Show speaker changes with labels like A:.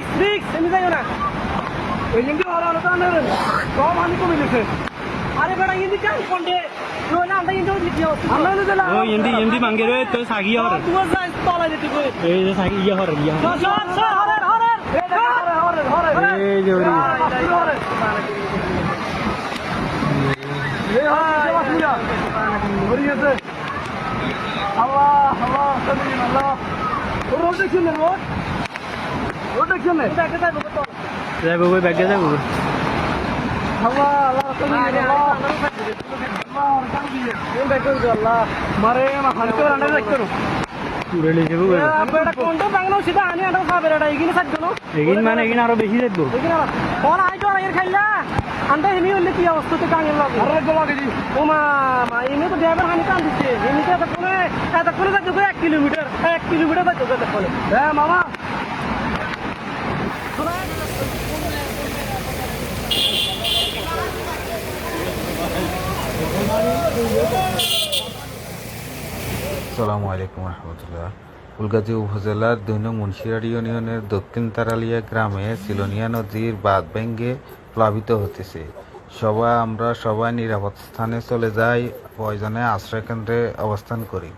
A: রিক্স রিক্স এমনি যাইও না
B: কিন্তু আর আলো তো সব হানি কমে গেছে
A: আরে বেটা ইন্দি কাম কোন্ডে রোনা আমরা ইন্দি হচ্ছে
B: আমরা তো দিলাম
C: ও এমডি এমডি মাঙ্গে রে তো সাগি হর
A: তুই যাই তলা দিতে কই
C: এই যে সাগি ইয়া হর ইয়া হর
A: সর সর হরের হরের
B: হরে হরে হরে
C: এই যে ওরি।
B: হরে হরে হরি আল্লাহ আল্লাহ আল্লাহ রোড দেখছেন রোড রোড দেখছেন না
A: দেখতে যাইবো কত
C: কই ব্যাগে যাইবো
B: আল্লাহ আল্লাহ সাবিন আল্লাহ। আল্লাহ সাবিন এই আল্লাহ। মারে মা হানি করে আন্ডা
C: পুরে লিয়ে যাব
A: বেটা কোন্ডে বাংলা সিধা আনি আন্ডা খাবে রেডা ইগিনি সাজ্জ না
C: এগিন মানে এগিন আরও বেশি যাইবো
A: ইগিনি কোন আইতো আর খাইলা আন্ডা হিমি হইলে কি অবস্থা তো কাঙের লাগে
B: আরে গোলা গেজি
A: ও মা মা ইনি তো ড্রাইভার হানি কান দিচ্ছে। ইনি তো কোনে এত কোনে যাচ্ছে তো এক কিলোমিটার এক কিলোমিটার যাচ্ছে তো কোনে
B: হ্যাঁ মামা
D: আসসালামু আলাইকুম রহমতুল্লাহ। ফুলগাজী উপজেলার দৈন মুন্সিয়ার ইউনিয়নের দক্ষিণ তারালিয়া গ্রামে সিলোনিয়া নদীর বাঁধ ভেঙ্গে প্লাবিত হতেছে। সবাই, আমরা সবাই নিরাপদ স্থানে চলে যাই, প্রয়োজনে আশ্রয় কেন্দ্রে অবস্থান করি।